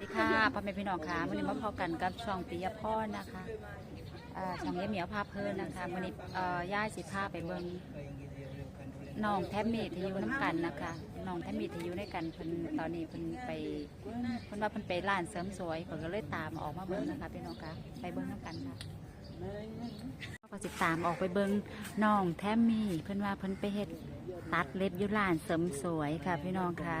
สดีค่ะพ่อแม่พี่น้องค่ะวันนี้มาพบกันกับช่องปิยพรนะคะช่องเยี่ยมเหมียวพาพเพลินนะคะวันนี้ย่ายสิพาไปเบิ่งน้องแทมมี่ที่อยู่น้ำกันนะคะน้องแทมมี่ที่อยู่ด้วยกันเพิ่นตอนนี้เพิ่นไปเพิ่นว่าเพิ่นไปร้านเสริมสวยเพิ่นก็เลยตามออกมาเบิ่งนะคะพี่น้องค่ะไปเบิ่งน้ำกันค่ะก็สิตามออกไปเบิ่งน้องแทมมี่เพิ่นว่าเพิ่นไปเฮ็ดตัดเล็บอยู่ร้านเสริมสวยค่ะพี่น้องค่ะ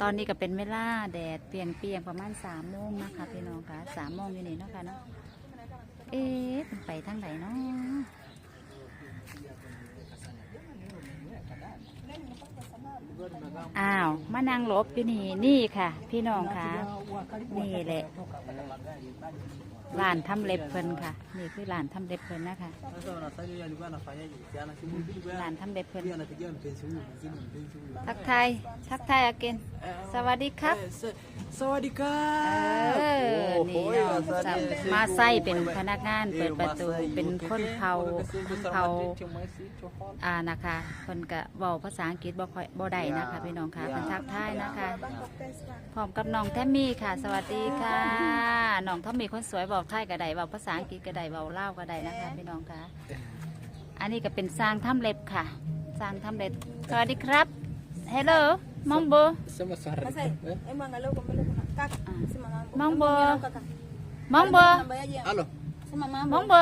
ตอนนี้ก็เป็นเวลาแดดเปลี่ยนเปียงประมาณสามโมงนะคะพี่น้องคะสามโมงอยู่นี่เนาะคะเนาะเอ๊ะเป็นไปทางไหนเนาะอ้าวมานั่งลบอยู่นี่นี่ค่ะ พี่น้องคะนี่แหละ ร้านทำเล็บเพิ่นค่ะ นี่คือร้านทำเล็บเพิ่นนะคะ Sasa wanafanya alikuwa anafanyaje? Si ana simu mbili kwa ร้านทำเล็บเพิ่น pia anapigia mpenzi huyu mwingine mpenzi huyu. ทักทายทักทายอาเกนสวัสดีครับ Eh, sa- Sawadika. เออนี่เนาะสัมมาไส้เป็นพนักงานเปิดประตูเป็นคนเผาเผาอ่านะคะคนกะเว้าภาษาอังกฤษบ่ค่อยบ่ได้นะคะพี่น้องค่ะเป็นทักทายนะคะพร้อมกับน้องแทมมี่ค่ะ สวัสดีค่ะน้องทอมมี่คนสวยบอกไทยก็ได้เว้าภาษาอังกฤษก็ได้เว้าลาวก็ได้นะคะพี่น้องค่ะอันนี้ก็เป็นสร้างทำเล็บค่ะ สร้างทำเล็บสวัสดีครับ Hello มองโบ Sema Sawadika. Masai, hebu angalia huko mbele kuna kaka. Sema mambo. Mambo. Hebu angalia kaka. มองโบ Namba yaje? Halo. Sema ม mambo. องโบ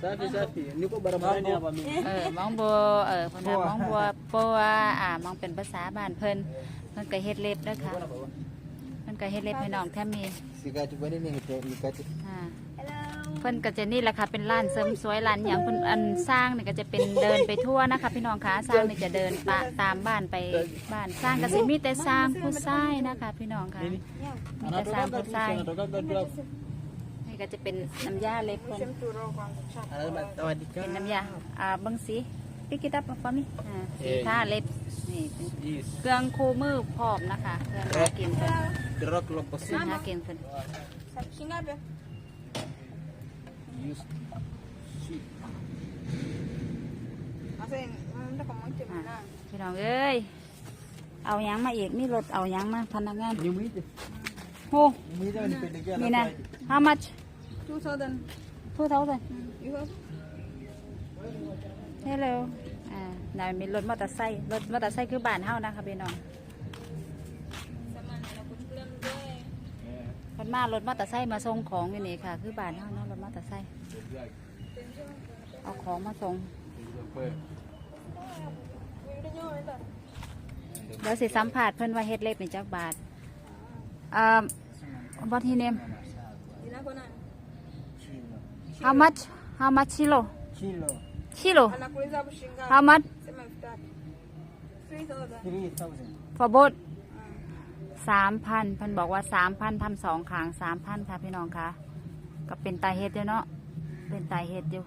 Safi safi. Niko barabarani hapa mimi. เออมองบัวเออเพนว่ามองบัวปัวอ่ามองเป็นภาษาบ้านเพิ่นเพิ่นก็เฮ็ดเล็บเด้อค่ะเพิ่นก็เฮ็ดเล็บให้น้องแทมมี Sikati kwa nini nikati? อ่า Hello. เพิ่นก็จะนี่แหละค่ะเป็นร้านเสริมสวยร้านหยังเพิ่นอันสร้างนี่ก็จะเป็นเดินไปทั่วนะคะ พี่น้องคะสร้างนี่จะเดินปะตามบ้านไปบ้านสร้างก็สิมีแต่สร้างผู้ชายนะคะ พี่น้องค่ะ Nini? มีแต่สร้าง Anatoka ผู้ tu, ชาย anatoka tu hapo. นี่ก็จะเป็นน้ำยาเล็บเพิ่น Mtu roho kwanza. Chapa. Anasema Sawadika. เป็นน้ำยาอ่าเบิ่งสี ปิกิตับฟอมี่อ่าสีทาเล็บนี่เป็น Yes. เครื่องคู่มือพร้อมนะคะเครื่องหากินเพิ่น Drop lo เครื่อง possible. หากินเพิ่น Sa- Shingapi? Use. Shit. Masai, unaenda kwa mwanamke mwana. พี่น้องเอ้ยเอาหยังมาอีกนี่รถเอาหยังมาพนักงาน Nimuite. โอ้ Nimuite unipelekea นี่นะ alafu how much 2000. two thousand You have? Hello อ่าน่ามีรถมอเตอร์ไซค์รถมอเตอร์ไซค์คือบ้านเฮานะคะพี่น้อง Samani nakuchukulia mzee. เพิ่นมารถมอเตอร์ไซค์มาส่งของอยู่นี่ค่ะ คือบ้านเฮาเนาะรถมอเตอร์ไซค์เอาของมาส่ง Uende nyuma unaenda. เดี๋ยวสิสัมผัสเพิ่นว่าเฮ็ดเล็บนี่จักบาทอ่า what his name Inako nani? how much how much kilo Kilo. Kilo Anakuuliza hapo shilingi ngapi? how much Sema elfu tatu. 3000. 3000. for both สามพันเพิ่นบอกว่าสามพันทำสองขางสามพันค่ะพี่น้องค่ะก็เป็นตาเฮ็ดอยู่เนาะเป็นตาเฮ็ดอยู่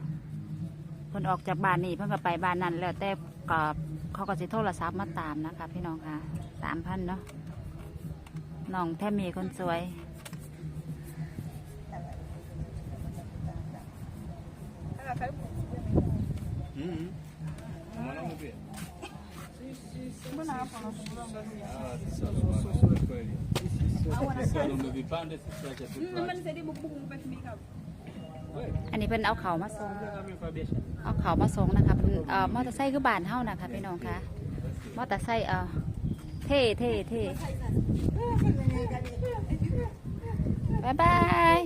เพิ่นออกจากบ้านนี่เพิ่นก็ไปบ้านนั้นแล้วแต่ก็เขาก็สิโทรศัพท์มาตามนะคะ พี่น้องค่ะสามพันเนาะน้องแทมมีคนสวย อันนี้เพิ่นเอาเขามาส่งเอาเขามาส่งนะคะเพิ่นเอ่อมอเตอร์ไซค์คือบานเฮานะคะพี่น้องคะมอเตอร์ไซค์เอ่อเท่เท่เท่บายบาย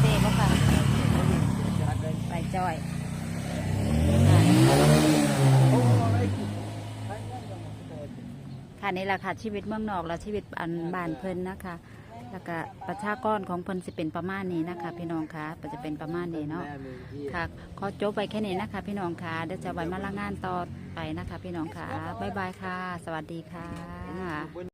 เท่บ่ค่ะไปจอย ค่ะนี่แหละค่ะชีวิตเมืองนอกและชีวิตอันบ้านเพิ่นนะคะ แล้วก็ประชากรของเพิ่นสิเป็นประมาณนี้นะคะ พี่น้องคะก็จะเป็นประมาณนี้เนาะค่ะขอจบไปแค่นี้นะคะ พี่น้องค่ะเดี๋ยวจะไว้มาละงานต่อไปนะคะ พี่น้องค่ะบ๊ายบายค่ะ สวัสดีค่ะ